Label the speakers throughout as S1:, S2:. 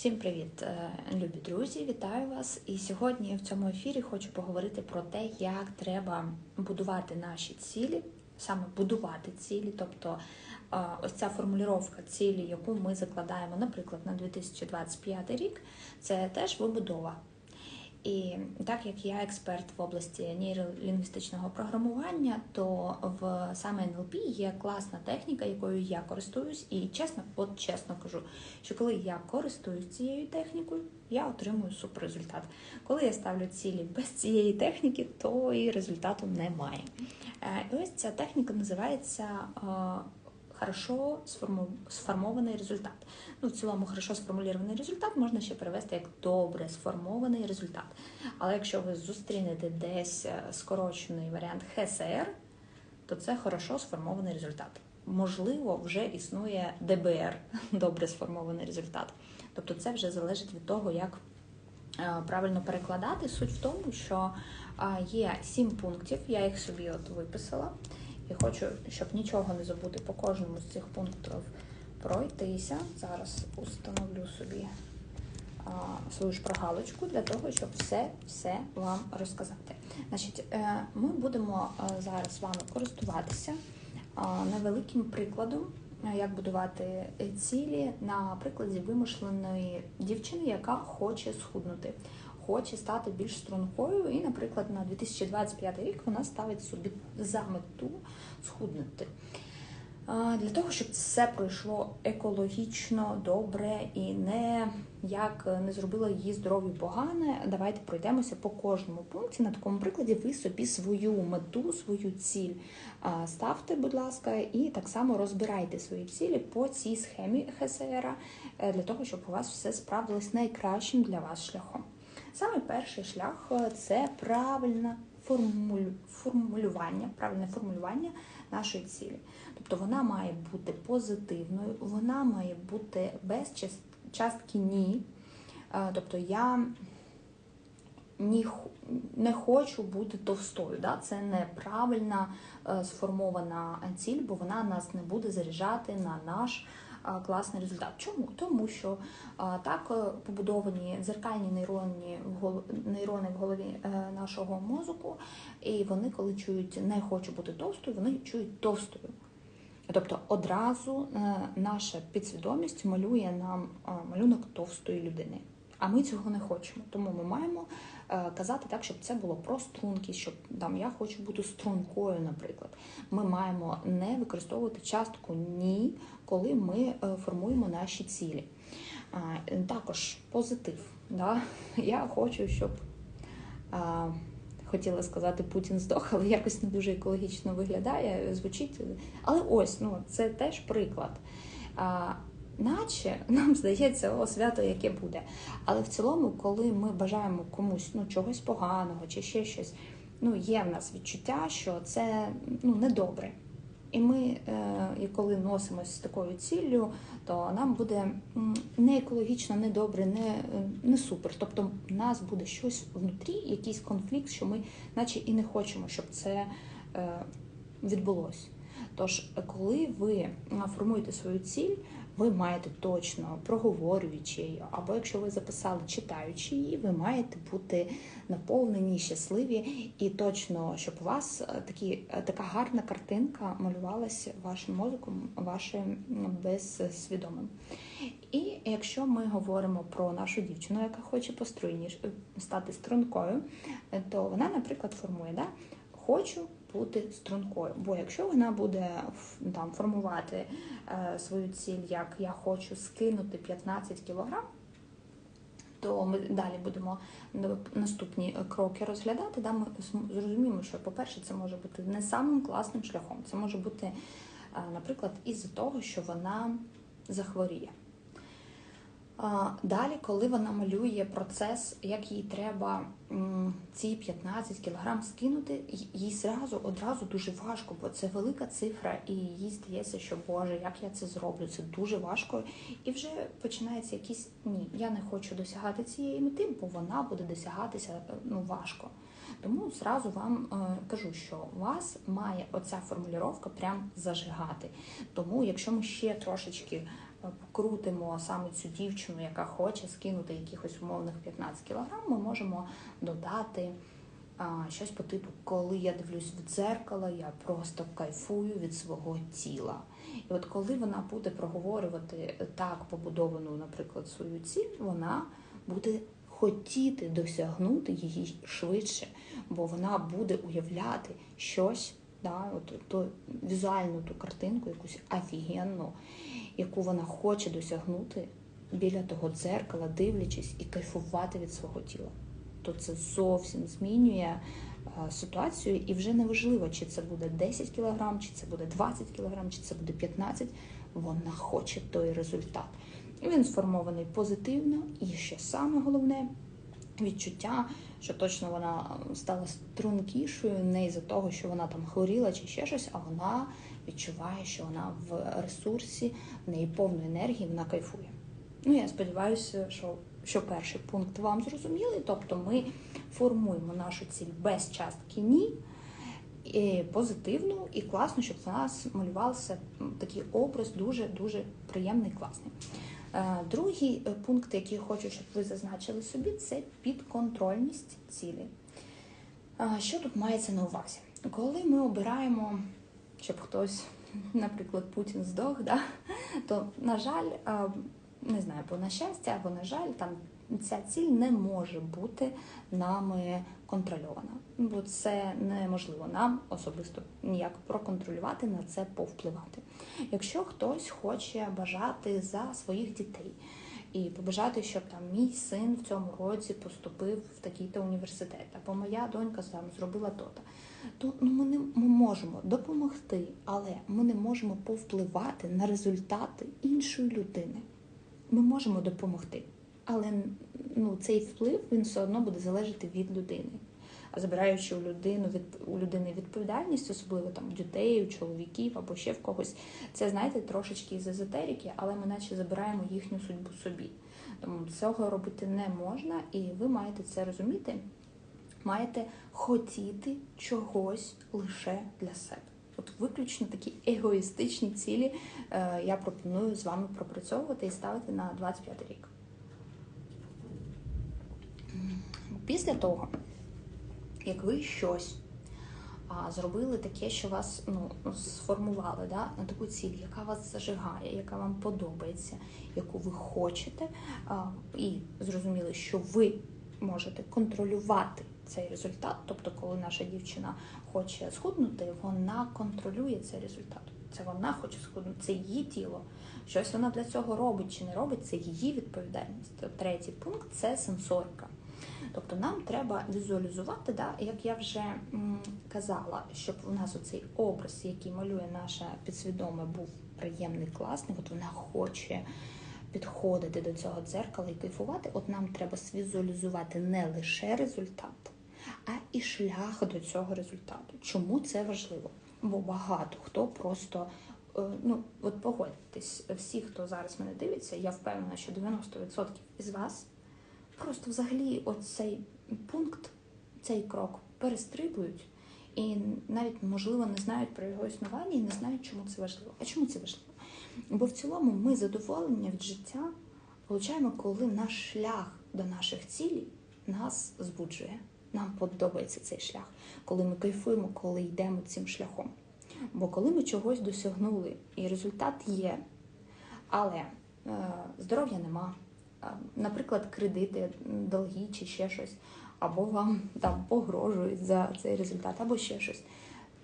S1: Всім привіт, е, любі друзі! Вітаю вас! І сьогодні в цьому ефірі хочу поговорити про те, як треба будувати наші цілі, саме будувати цілі, тобто е, ось ця формулювання цілі, яку ми закладаємо, наприклад, на 2025 рік, це теж вибудова. І так як я експерт в області нейролінгвістичного програмування, то в саме НЛП є класна техніка, якою я користуюсь, і чесно, от чесно кажу, що коли я користуюсь цією технікою, я отримую суперрезультат. Коли я ставлю цілі без цієї техніки, то і результату немає. Е, і ось ця техніка називається е, хорошо сформований результат. Ну, в цілому, хорошо сформульований результат можна ще перевести як добре сформований результат. Але якщо ви зустрінете десь е, скорочений варіант ХСР, то це хорошо сформований результат. Можливо, вже існує ДБР, добре сформований результат. Тобто це вже залежить від того, як е, правильно перекладати. Суть в тому, що є сім пунктів, я їх собі от виписала. І хочу, щоб нічого не забути по кожному з цих пунктів пройтися. Зараз установлю собі а, свою шпаргалочку для того, щоб все-все вам розказати. Значить, е, Ми будемо е, зараз з вами користуватися невеликим прикладом, е, як будувати цілі на прикладі вимишленої дівчини, яка хоче схуднути хоче стати більш стрункою, і, наприклад, на 2025 рік вона ставить собі за мету схуднути. Для того, щоб все пройшло екологічно, добре і не як не зробило її здоров'ю погане, давайте пройдемося по кожному пункті. На такому прикладі ви собі свою мету, свою ціль ставте, будь ласка, і так само розбирайте свої цілі по цій схемі ХСР, е, для того, щоб у вас все справдилось найкращим для вас шляхом. Саме перший шлях е, це правильне формулювання, правильне формулювання нашої цілі. Тобто вона має бути позитивною, вона має бути без частки ні. Е, тобто я не хочу бути товстою. Да? Це неправильна е, сформована ціль, бо вона нас не буде заряджати на наш класний результат. Чому? Тому що так е, побудовані дзеркальні нейрони в нейрони в голові е, нашого мозку, і вони, коли чують не хочу бути товстою, вони чують товстою. Тобто одразу е, наша підсвідомість малює нам малюнок товстої людини. А ми цього не хочемо. Тому ми маємо казати так, щоб це було про струнки, щоб там я хочу бути стрункою, наприклад. Ми маємо не використовувати частку ні, коли ми е, формуємо наші цілі. Також позитив. Да? Я хочу, щоб. Хотіла сказати Путін здох, але якось не дуже екологічно виглядає, звучить. Але ось ну це теж приклад наче нам здається, о, свято яке буде. Але в цілому, коли ми бажаємо комусь ну, чогось поганого чи ще щось, ну, є в нас відчуття, що це ну, недобре. І ми, е, коли носимося з такою ціллю, то нам буде не екологічно, не добре, не не супер. Тобто в нас буде щось внутрі, якийсь конфлікт, що ми, наче і не хочемо, щоб це е, відбулося. Тож, коли ви формуєте свою ціль, ви маєте точно проговорюючи її, або якщо ви записали читаючи її, ви маєте бути наповнені, щасливі і точно, щоб у вас е, такі, е, така гарна картинка малювалася вашим мозком, вашим безсвідомим. І якщо ми говоримо про нашу дівчину, яка хоче поструйніше стати стрункою, то вона, наприклад, формує да, хочу бути стрункою. Бо якщо вона буде там формувати е, свою ціль, як я хочу скинути 15 кілограм, то ми далі будемо наступні кроки розглядати. Да, Ми зрозуміємо, що, по-перше, це може бути не самим класним шляхом. Це може бути, е, наприклад, із-за того, що вона захворіє. Далі, коли вона малює процес, як їй треба ці 15 кілограм скинути, їй зразу одразу дуже важко, бо це велика цифра, і їй здається, що Боже, як я це зроблю, це дуже важко. І вже починається якийсь ні, я не хочу досягати цієї мети, бо вона буде досягатися е, ну, важко. Тому зразу вам е, кажу, що вас має оця формулювання прям зажигати. Тому, якщо ми ще трошечки покрутимо саме цю дівчину, яка хоче скинути якихось умовних 15 кілограм, ми можемо додати а, щось по типу, коли я дивлюсь в дзеркало, я просто кайфую від свого тіла. І от коли вона буде проговорювати так побудовану, наприклад, свою ціль, вона буде хотіти досягнути її швидше, бо вона буде уявляти щось, да, от, то, візуальну ту картинку, якусь офігенну, яку вона хоче досягнути біля того дзеркала, дивлячись і кайфувати від свого тіла. То це зовсім змінює ситуацію, і вже не важливо, чи це буде 10 кілограм, чи це буде 20 кілограм, чи це буде 15, Вона хоче той результат. І він сформований позитивно, і ще саме головне відчуття, що точно вона стала стрункішою, не із-за того, що вона там хворіла чи ще щось, а вона відчуває, що вона в ресурсі, в неї повної енергії, вона кайфує. Ну, я сподіваюся, що що перший пункт вам зрозумілий, тобто ми формуємо нашу ціль без частки ні. І позитивну і класно, щоб в нас малювався такий образ дуже-дуже приємний, класний. Е, другий е, пункт, який я хочу, щоб ви зазначили собі, це підконтрольність цілі. Що тут мається на увазі? Коли ми обираємо, щоб хтось, наприклад, Путін здох, да, то, на жаль, не знаю, або на щастя, або на жаль, там ця ціль не може бути нами контрольована, бо це неможливо нам особисто ніяк проконтролювати на це повпливати. Якщо хтось хоче бажати за своїх дітей і побажати, щоб там мій син в цьому році поступив в такий-то університет, або моя донька там зробила то-то, то ну, ми не ми можемо допомогти, але ми не можемо повпливати на результати іншої людини. Ми можемо допомогти, але ну, цей вплив він все одно буде залежати від людини. А забираючи у людину від у людини відповідальність, особливо там дітей, у чоловіків або ще в когось, це знаєте трошечки з езотерики, але ми наче забираємо їхню судьбу собі. Тому цього робити не можна, і ви маєте це розуміти. Маєте хотіти чогось лише для себе. От виключно такі егоїстичні цілі е, я пропоную з вами пропрацьовувати і ставити на 25 рік. Після того, як ви щось а, зробили таке, що вас ну, сформували да, на таку ціль, яка вас зажигає, яка вам подобається, яку ви хочете, а, і зрозуміли, що ви можете контролювати цей результат. Тобто, коли наша дівчина хоче схуднути, вона контролює цей результат. Це вона хоче схуднути, це її тіло. Щось вона для цього робить чи не робить, це її відповідальність. Третій пункт це сенсорика. Тобто нам треба візуалізувати, да, як я вже казала, щоб у нас оцей образ, який малює наша підсвідоме, був приємний, класний. От вона хоче підходити до цього дзеркала і кайфувати. От нам треба свізуалізувати не лише результат, а і шлях до цього результату. Чому це важливо? Бо багато хто просто. Е, ну, от погодьтесь, всі, хто зараз мене дивиться, я впевнена, що 90% із вас просто взагалі оцей пункт, цей крок перестрибують і навіть, можливо, не знають про його існування і не знають, чому це важливо. А чому це важливо? Бо в цілому ми задоволення від життя получаємо, коли наш шлях до наших цілей нас збуджує. Нам подобається цей шлях, коли ми кайфуємо, коли йдемо цим шляхом. Бо коли ми чогось досягнули, і результат є, але е, здоров'я нема, наприклад, кредити, долги чи ще щось, або вам там погрожують за цей результат, або ще щось,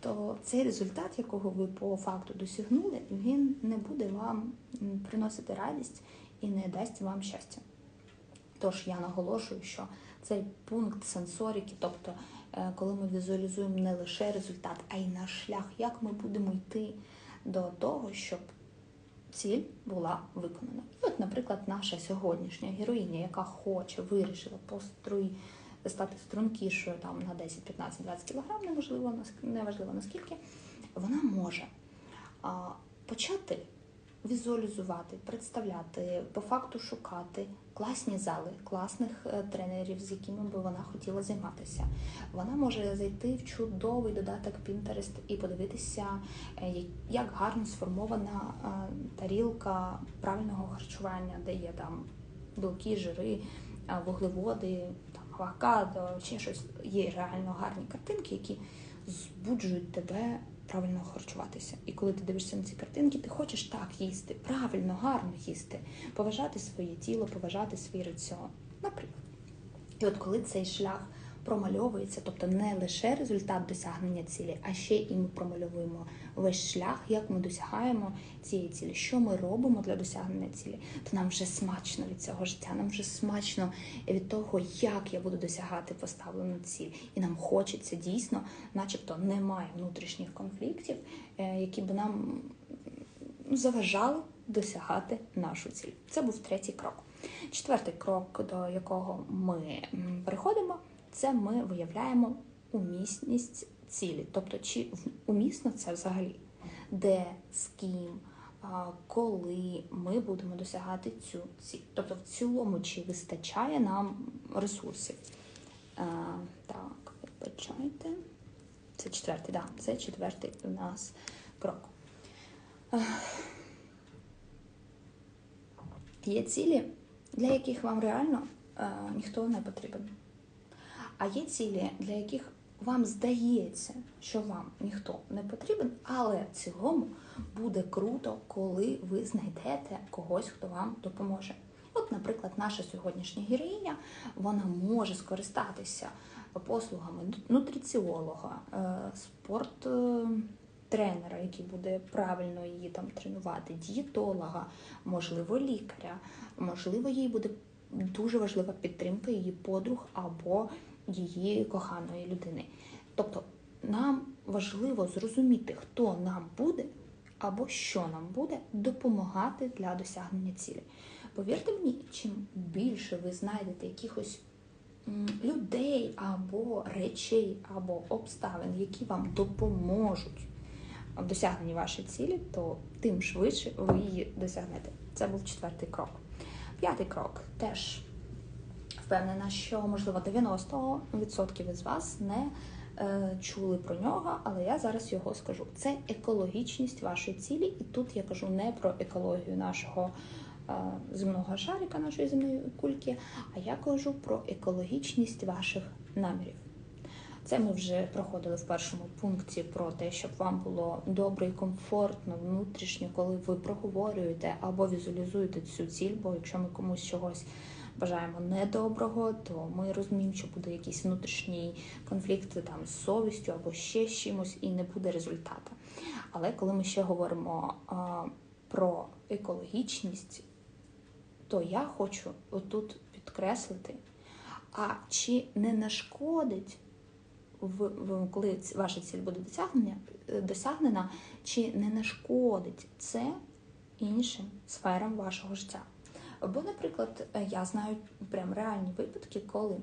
S1: то цей результат, якого ви по факту досягнули, він не буде вам приносити радість і не дасть вам щастя. Тож я наголошую, що цей пункт сенсорики, тобто е, коли ми візуалізуємо не лише результат, а й наш шлях, як ми будемо йти до того, щоб ціль була виконана. І от, наприклад, наша сьогоднішня героїня, яка хоче, вирішила поструй стати стрункішою там на 10, 15, 20 кг, неважливо, неважливо наскільки, вона може а, почати візуалізувати, представляти, по факту шукати класні зали, класних е, тренерів, з якими би вона хотіла займатися. Вона може зайти в чудовий додаток Pinterest і подивитися, е, як гарно сформована е, тарілка правильного харчування, де є там білки, жири, вуглеводи, там авокадо, чи щось є реально гарні картинки, які збуджують тебе правильно харчуватися. І коли ти дивишся на ці картинки, ти хочеш так їсти, правильно, гарно їсти, поважати своє тіло, поважати свій раціон. Наприклад. І от коли цей шлях промальовується, тобто не лише результат досягнення цілі, а ще і ми промальовуємо весь шлях, як ми досягаємо цієї цілі, що ми робимо для досягнення цілі, то нам вже смачно від цього життя, нам вже смачно від того, як я буду досягати поставлену ціль. І нам хочеться дійсно, начебто, немає внутрішніх конфліктів, е, які б нам заважали досягати нашу ціль. Це був третій крок. Четвертий крок, до якого ми переходимо, це ми виявляємо умісність цілі. Тобто, чи умісно це взагалі, де, з ким, коли ми будемо досягати цю ціль. Тобто, в цілому, чи вистачає нам ресурсів. Так, вибачайте. Це четвертий, да, це четвертий у нас крок. Є цілі, для яких вам реально ніхто не потрібен. А є цілі, для яких вам здається, що вам ніхто не потрібен, але в цілому буде круто, коли ви знайдете когось, хто вам допоможе. От, наприклад, наша сьогоднішня героїня вона може скористатися послугами нутриціолога, е, спорттренера, який буде правильно її там тренувати, дієтолога, можливо, лікаря, можливо, їй буде дуже важлива підтримка її подруг або її коханої людини. Тобто нам важливо зрозуміти, хто нам буде або що нам буде допомагати для досягнення цілі. Повірте мені, чим більше ви знайдете якихось людей або речей, або обставин, які вам допоможуть в досягненні вашої цілі, то тим швидше ви її досягнете. Це був четвертий крок. П'ятий крок теж впевнена, що можливо 90% із вас не е, чули про нього, але я зараз його скажу. Це екологічність вашої цілі, і тут я кажу не про екологію нашого е, земного шарика, нашої земної кульки, а я кажу про екологічність ваших намірів. Це ми вже проходили в першому пункті про те, щоб вам було добре і комфортно внутрішньо, коли ви проговорюєте або візуалізуєте цю ціль, бо якщо ми комусь чогось бажаємо недоброго, то ми розуміємо, що буде якийсь внутрішній конфлікт там з совістю або ще з чимось, і не буде результату. Але коли ми ще говоримо а, про екологічність, то я хочу отут підкреслити, а чи не нашкодить, в, в коли ваша ціль буде досягнення, досягнена, чи не нашкодить це іншим сферам вашого життя? Бо, наприклад, я знаю прям реальні випадки, коли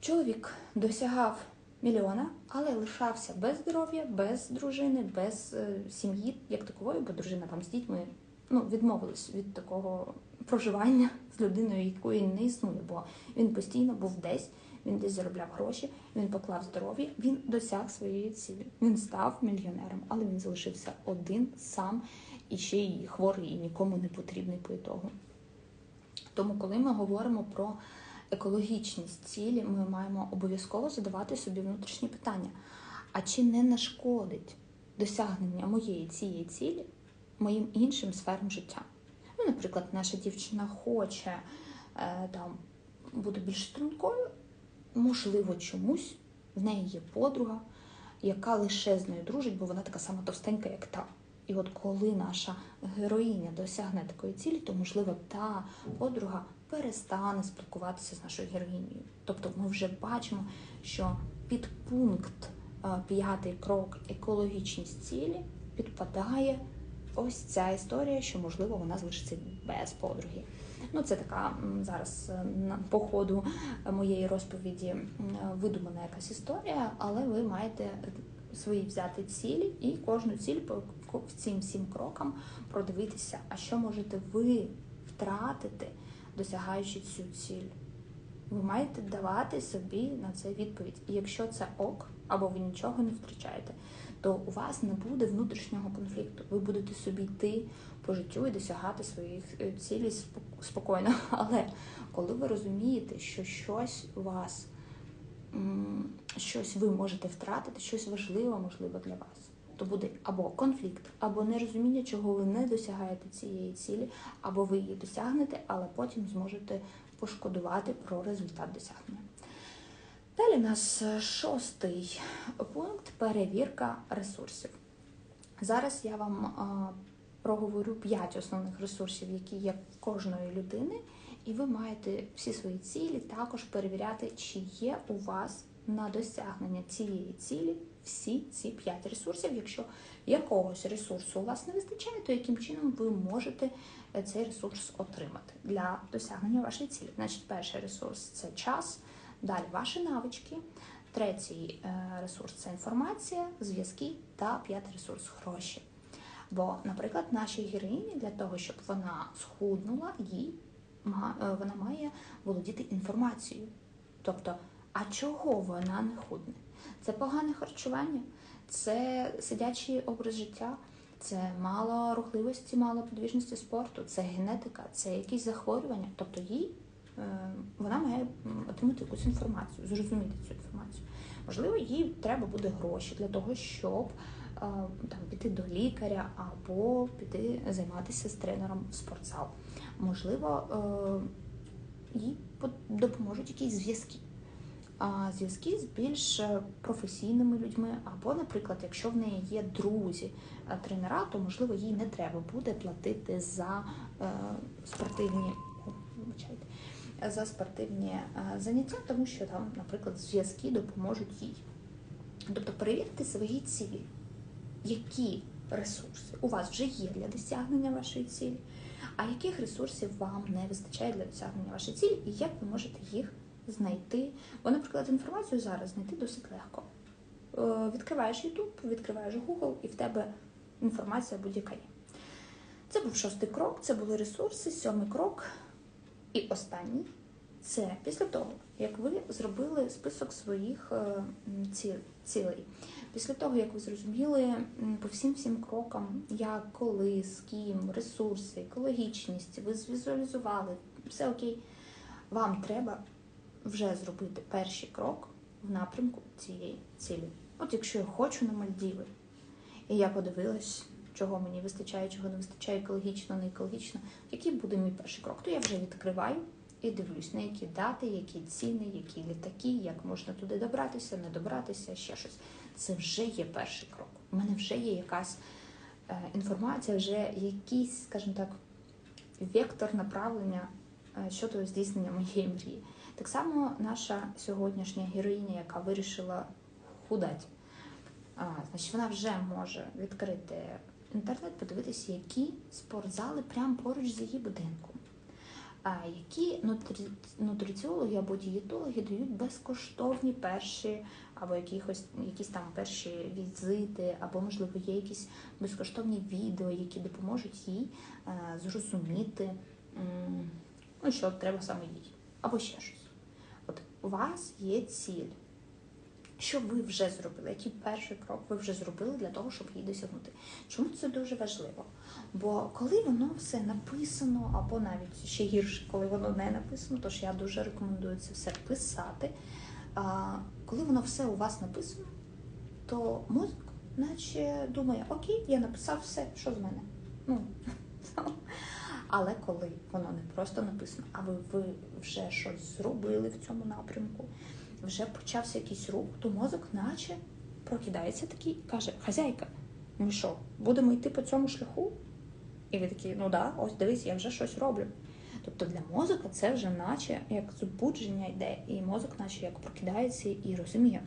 S1: чоловік досягав мільйона, але лишався без здоров'я, без дружини, без е, сім'ї, як такової, бо дружина там з дітьми ну, відмовилась від такого проживання з людиною, якої не існує, бо він постійно був десь. Він десь заробляв гроші, він поклав здоров'я, він досяг своєї цілі. Він став мільйонером, але він залишився один сам і ще й хворий, і нікому не потрібний по ітогу. Тому, коли ми говоримо про екологічність цілі, ми маємо обов'язково задавати собі внутрішні питання. А чи не нашкодить досягнення моєї цієї цілі моїм іншим сферам життя? Ну, Наприклад, наша дівчина хоче е, там, бути більш стрункою, можливо, чомусь в неї є подруга, яка лише з нею дружить, бо вона така сама товстенька, як та. І от коли наша героїня досягне такої цілі, то, можливо, та подруга перестане спілкуватися з нашою героїнею. Тобто ми вже бачимо, що під пункт е, п'ятий крок екологічність цілі підпадає ось ця історія, що, можливо, вона залишиться без подруги. Ну, це така зараз е, по ходу моєї розповіді видумана якась історія, але ви маєте свої взяти цілі і кожну ціль цим всім крокам продивитися, а що можете ви втратити, досягаючи цю ціль. Ви маєте давати собі на це відповідь. І якщо це ок, або ви нічого не втрачаєте, то у вас не буде внутрішнього конфлікту. Ви будете собі йти по життю і досягати своїх е, цілей спокійно. Але коли ви розумієте, що щось у вас, щось ви можете втратити, щось важливе, можливо, для вас. То буде або конфлікт, або нерозуміння, чого ви не досягаєте цієї цілі, або ви її досягнете, але потім зможете пошкодувати про результат досягнення. Далі у нас шостий пункт перевірка ресурсів. Зараз я вам проговорю 5 основних ресурсів, які є кожної людини, і ви маєте всі свої цілі також перевіряти, чи є у вас на досягнення цієї цілі всі ці 5 ресурсів. Якщо якогось ресурсу у вас не вистачає, то яким чином ви можете е, цей ресурс отримати для досягнення вашої цілі? Значить, перший ресурс це час, далі ваші навички. Третій е, ресурс це інформація, зв'язки та п'ятий ресурс гроші. Бо, наприклад, нашій героїні для того, щоб вона схуднула, їй е, вона має володіти інформацією. Тобто, а чого вона не худне? Це погане харчування, це сидячий образ життя, це мало рухливості, мало подвіжності спорту, це генетика, це якісь захворювання. Тобто їй е, вона має отримати якусь інформацію, зрозуміти цю інформацію. Можливо, їй треба буде гроші для того, щоб е, там піти до лікаря або піти займатися з тренером в спортзал. Можливо, е, їй допоможуть якісь зв'язки зв'язки з більш е, професійними людьми, або, наприклад, якщо в неї є друзі е, то можливо їй не треба буде платити за е, спортивні за спортивні заняття, тому що там, наприклад, зв'язки допоможуть їй. Тобто перевірте свої цілі, які ресурси? У вас вже є для досягнення вашої цілі, а яких ресурсів вам не вистачає для досягнення вашої цілі, і як ви можете їх знайти. Бо, наприклад, інформацію зараз знайти досить легко. Е, відкриваєш YouTube, відкриваєш Google, і в тебе інформація будь-яка є. Це був шостий крок, це були ресурси, сьомий крок. І останній це після того, як ви зробили список своїх е, цілей. Після того, як ви зрозуміли по всім всім крокам, як, коли, з ким, ресурси, екологічність, ви звізуалізували, все окей, вам треба вже зробити перший крок в напрямку цієї цілі. От якщо я хочу на Мальдіви, і я подивилась, чого мені вистачає, чого не вистачає екологічно, не екологічно, який буде мій перший крок, то я вже відкриваю і дивлюсь, на які дати, які ціни, які літаки, як можна туди добратися, не добратися, ще щось. Це вже є перший крок. У мене вже є якась е, інформація, вже якийсь, скажімо так, вектор направлення е, щодо здійснення моєї мрії. Так само наша сьогоднішня героїня, яка вирішила худати, значить вона вже може відкрити інтернет, подивитися, які спортзали прямо поруч з її будинком. А які нутриціологи або дієтологи дають безкоштовні перші, або якихось, якісь там перші візити, або, можливо, є якісь безкоштовні відео, які допоможуть їй зрозуміти, ну, що треба саме їй, або ще щось у вас є ціль. Що ви вже зробили? Який перший крок ви вже зробили для того, щоб її досягнути? Чому це дуже важливо? Бо коли воно все написано, або навіть ще гірше, коли воно не написано, тож я дуже рекомендую це все писати. А, Коли воно все у вас написано, то мозок наче думає, окей, я написав все, що з мене. Ну, Але коли воно не просто написано, а ви, ви вже щось зробили в цьому напрямку, вже почався якийсь рух, то мозок, наче прокидається такий і каже: Хазяйка, ми що, будемо йти по цьому шляху? І ви такі, ну да, ось дивись, я вже щось роблю. Тобто для мозока це вже наче як збудження йде, і мозок, наче як прокидається і розуміє,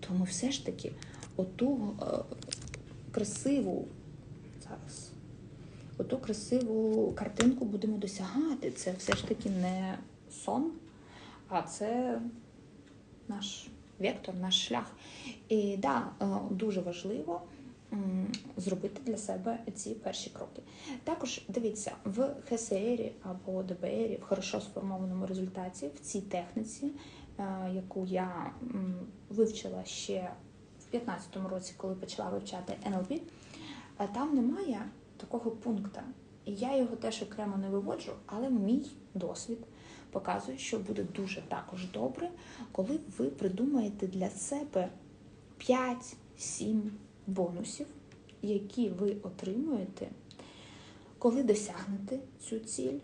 S1: то ми все ж таки оту е, красиву зараз оту красиву картинку будемо досягати. Це все ж таки не сон, а це наш вектор, наш шлях. І да, е, дуже важливо зробити для себе ці перші кроки. Також дивіться, в ХСР або ДБР, в хорошо сформованому результаті, в цій техніці, е, яку я вивчила ще в 2015 році, коли почала вивчати НЛП, е, там немає такого пункту. І я його теж окремо не виводжу, але мій досвід показує, що буде дуже також добре, коли ви придумаєте для себе 5-7 бонусів, які ви отримуєте, коли досягнете цю ціль,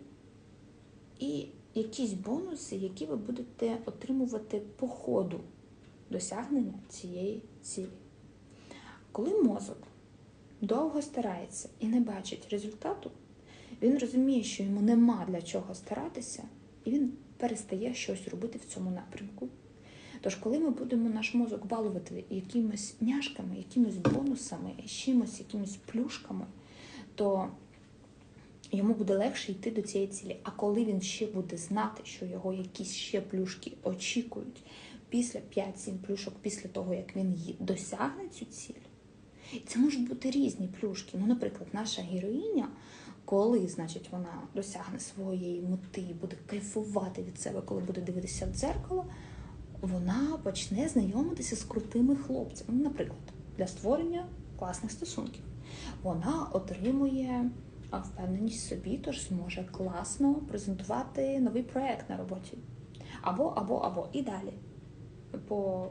S1: і якісь бонуси, які ви будете отримувати по ходу досягнення цієї цілі. Коли мозок довго старається і не бачить результату, він розуміє, що йому нема для чого старатися, і він перестає щось робити в цьому напрямку. Тож, коли ми будемо наш мозок балувати якимись няшками, якимись бонусами, чимось, якимись плюшками, то йому буде легше йти до цієї цілі. А коли він ще буде знати, що його якісь ще плюшки очікують після 5-7 плюшок, після того, як він досягне цю ціль, і це можуть бути різні плюшки. Ну, наприклад, наша героїня, коли, значить, вона досягне своєї мети буде кайфувати від себе, коли буде дивитися в дзеркало вона почне знайомитися з крутими хлопцями. Ну, наприклад, для створення класних стосунків. Вона отримує впевненість в собі, тож зможе класно презентувати новий проєкт на роботі. Або, або, або. І далі. По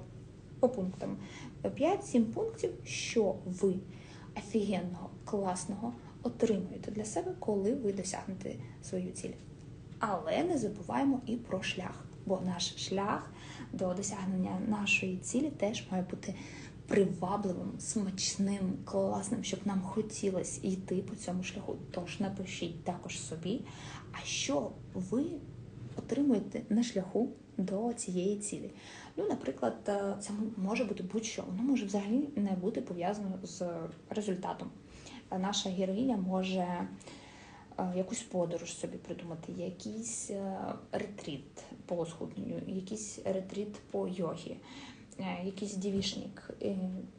S1: по пунктам. 5-7 пунктів, що ви офігенного, класного отримуєте для себе, коли ви досягнете свою ціль. Але не забуваємо і про шлях, бо наш шлях до досягнення нашої цілі теж має бути привабливим, смачним, класним, щоб нам хотілося йти по цьому шляху. Тож напишіть також собі, а що ви отримуєте на шляху до цієї цілі. Ну, наприклад, е, це може бути будь-що, воно може взагалі не бути пов'язано з результатом. Наша героїня може Е, якусь подорож собі придумати, якийсь е, ретріт по схудненню, якийсь ретріт по йогі, е, якийсь дівішник,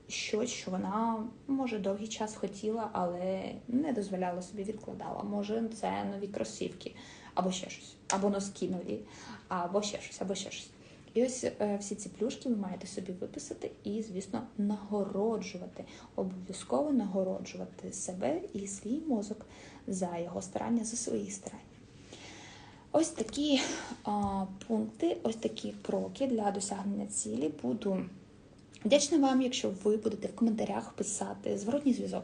S1: щось, що вона може довгий час хотіла, але не дозволяла собі відкладала. Може, це нові кросівки, або ще щось, або носки нові, або ще щось, або ще щось. І ось всі ці плюшки ви маєте собі виписати і, звісно, нагороджувати, обов'язково нагороджувати себе і свій мозок за його старання, за свої старання. Ось такі а, пункти, ось такі кроки для досягнення цілі. Буду вдячна вам, якщо ви будете в коментарях писати зворотній зв'язок.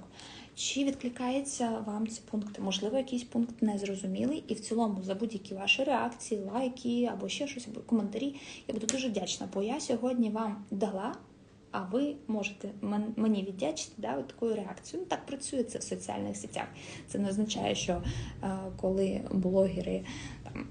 S1: Чи відкликається вам ці пункти? Можливо, якийсь пункт незрозумілий, і в цілому за будь-які ваші реакції, лайки або ще щось, або коментарі. Я буду дуже вдячна, бо я сьогодні вам дала а ви можете мені віддячити да, такою реакцією. Ну, Так працює це в соціальних сетях. Це не означає, що е, коли блогери там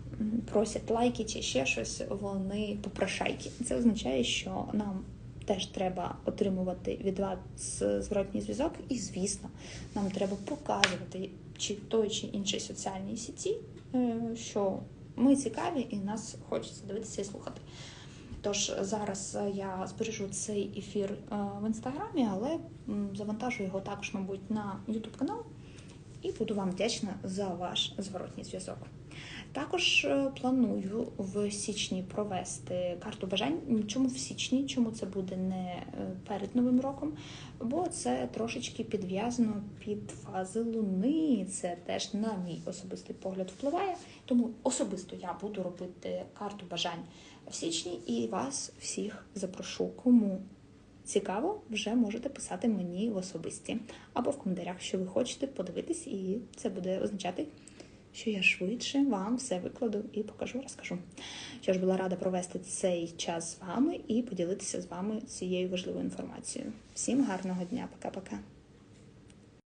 S1: просять лайки чи ще щось, вони попрошайки. Це означає, що нам. Теж треба отримувати від вас зворотній зв'язок, і, звісно, нам треба показувати чи той чи іншій соціальній сіті, е, що ми цікаві і нас хочеться дивитися і слухати. Тож зараз я збережу цей ефір е, в інстаграмі, але завантажу його також, мабуть, на YouTube канал і буду вам вдячна за ваш зворотній зв'язок. Також е, планую в січні провести карту бажань. Чому в січні? Чому це буде не перед новим роком? Бо це трошечки підв'язано під фази луни. Це теж на мій особистий погляд впливає. Тому особисто я буду робити карту бажань в січні і вас всіх запрошу. Кому цікаво, вже можете писати мені в особисті або в коментарях, що ви хочете подивитись, і це буде означати, що я швидше вам все викладу і покажу, розкажу. Що ж була рада провести цей час з вами і поділитися з вами цією важливою інформацією. Всім гарного дня, пока-пока.